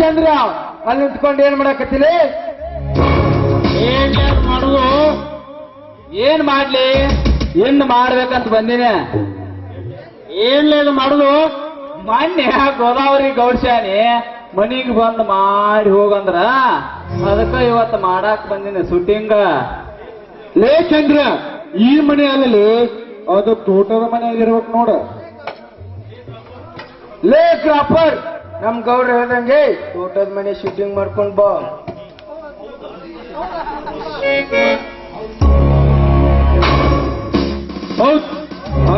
ಚಂದ್ರ ಅಲ್ಲಿ ನಿಂತ್ಕೊಂಡು ಏನ್ ಮಾಡಕತ್ತಿಲಿ ಏನ್ ಮಾಡುದು ಏನ್ ಮಾಡ್ಲಿ? ಏನ್ ಮಾಡ್ಬೇಕಂತ ಬಂದಿನಿ. ಏನ್ಲೇದು ಮಾಡುದು? ಮೊನ್ನೆ ಗೋದಾವರಿ ಗೌಡ್ಸ್ಯಾನಿ ಮನೀಗ್ ಬಂದ್ ಮಾಡಿ ಹೋಗಂದ್ರ ಅದಕ್ಕ ಇವತ್ತು ಮಾಡಾಕ್ ಬಂದಿನಿ ಶೂಟಿಂಗ್. ಲೇ ಚಂದ್ರ ಈ ಮನೆ ಅಲ್ಲಿ ಅದು ತೋಟದ ಮನೆ ಆಗಿರ್ಬೇಕು ನೋಡ. ಲೇ ಕ್ರಾಪರ್ ನಮ್ ಗೌರ್ ಹೇಳ್ದಂಗೆ ತೋಟದ ಮನೆ ಶೂಟಿಂಗ್ ಮಾಡ್ಕೊಂಡ್ ಬಾ.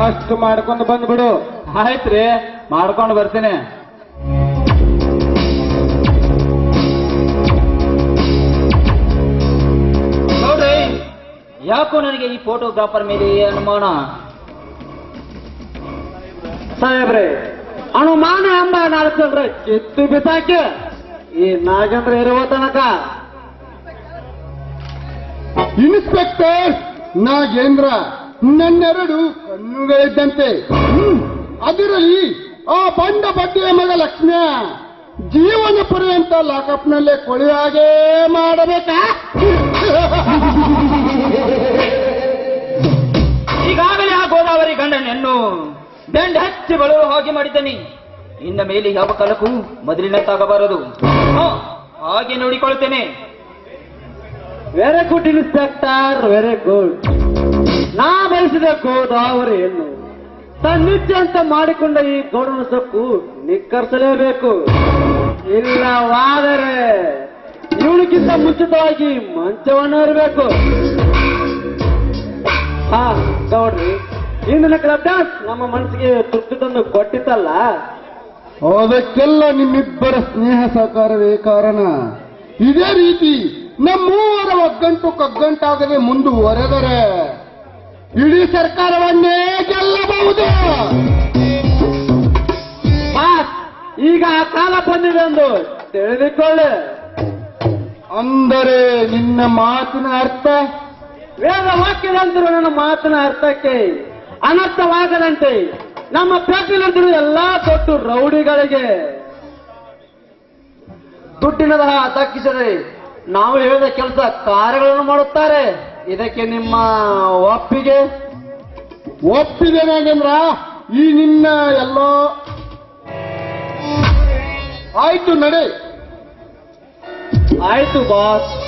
ಅಷ್ಟು ಮಾಡ್ಕೊಂಡು ಬಂದ್ಬಿಡು. ಆಯ್ತ್ರಿ ಮಾಡ್ಕೊಂಡು ಬರ್ತೀನಿ. ನೋಡ್ರಿ ಯಾಕೋ ನನಗೆ ಈ ಫೋಟೋಗ್ರಾಫರ್ ಮೇಲೆ ಅನುಮಾನ? ಸಾಹೇಬ್ರೆ ಅನುಮಾನ ಎಂಬ ನಾಲ್ಕಲ್ರಿ ಕಿತ್ತು ಬಿಸಾಕಿ. ಈ ನಾಗೇಂದ್ರ ಇರುವ ತನಕ. ಇನ್ಸ್ಪೆಕ್ಟರ್ ನಾಗೇಂದ್ರ ನನ್ನೆರಡು ಕಣ್ಣುಗಳಿದ್ದಂತೆ. ಅದರಲ್ಲಿ ಆ ಬಂಡ ಬಡ್ಡಿಯ ಮಗ ಲಕ್ಷ್ಮಿಯ ಜೀವನ ಪರ್ಯಂತ ಲಾಕಪ್ನಲ್ಲೇ ಕೊಳೆಯ ಹಾಗೇ ಮಾಡಬೇಕಾ? ಈಗಾಗಲೇ ಆ ಗೋದಾವರಿ ಗಂಡನನ್ನು ದಂಡ ಹಚ್ಚಿ ಬಳುವ ಹಾಗೆ ಮಾಡಿದ್ದೇನೆ. ಇನ್ನ ಮೇಲೆ ಯಾವ ಕಾಲಕ್ಕೂ ಮೊದಲಿನಂತಾಗಬಾರದು. ಹಾಗೆ ನೋಡಿಕೊಳ್ತೇನೆ very good inspector very good ನಾ ಬಯಸಿದ ಗೋದಾವರಿಯನ್ನು ತನ್ನಿಚ್ಛೆ ಅಂತ ಮಾಡಿಕೊಂಡ ಈ ಗೌಡನ ಸೊಕ್ಕು ನಿಕ್ಕರಿಸಲೇಬೇಕು. ಇಲ್ಲವಾದರೆ ಇವಳಿಗಿಂತ ಮುಂಚಿತವಾಗಿ ಮಂಚವನ್ನು ಇರಬೇಕು ಹಾ, ಗೌಡ್ರಿ. ಇಂದಿನ ಕ್ಲಬ್ ಡ್ಯಾನ್ಸ್ ನಮ್ಮ ಮನಸ್ಸಿಗೆ ತೃಪ್ತಿ ಕೊಟ್ಟಿತಲ್ಲ ಕೊಟ್ಟಿತ್ತಲ್ಲ ಅದಕ್ಕೆಲ್ಲ ನಿಮ್ಮಿಬ್ಬರ ಸ್ನೇಹ ಸಹಕಾರವೇ ಕಾರಣ. ಇದೇ ರೀತಿ ನಮ್ಮೂವರ ಒಗ್ಗಂಟು ಕಗ್ಗಂಟಾಗದೆ ಮುಂದುವರೆದರೆ ಇಡೀ ಸರ್ಕಾರವನ್ನೇ ಗೆಲ್ಲಬಹುದು. ಈಗ ಆ ಕಾಲ ಬಂದಿದೆ ಎಂದು ತಿಳಿದುಕೊಳ್ಳಿ. ಅಂದರೆ ನಿನ್ನ ಮಾತಿನ ಅರ್ಥ? ವೇದ ವಾಕ್ಯದಂತಿರುವ ನನ್ನ ಮಾತಿನ ಅರ್ಥಕ್ಕೆ ಅನರ್ಥವಾಗದಂತೆ ನಮ್ಮ ಪೇಟಿನಂತಿರುವ ಎಲ್ಲಾ ತೊಟ್ಟು ರೌಡಿಗಳಿಗೆ ದುಡ್ಡಿನ ದಕ್ಕಿಸದೆ ನಾವು ಹೇಳಿದ ಕೆಲಸ ಕಾರ್ಯಗಳನ್ನು ಮಾಡುತ್ತಾರೆ. ಇದಕ್ಕೆ ನಿಮ್ಮ ಒಪ್ಪಿಗೆ? ಒಪ್ಪಿಗೆ ನಾಗೇಂದ್ರ ಈ ನಿನ್ನ ಎಲ್ಲ ಆಯ್ತು ನಡೆ. ಆಯ್ತು ಬಾಸ್.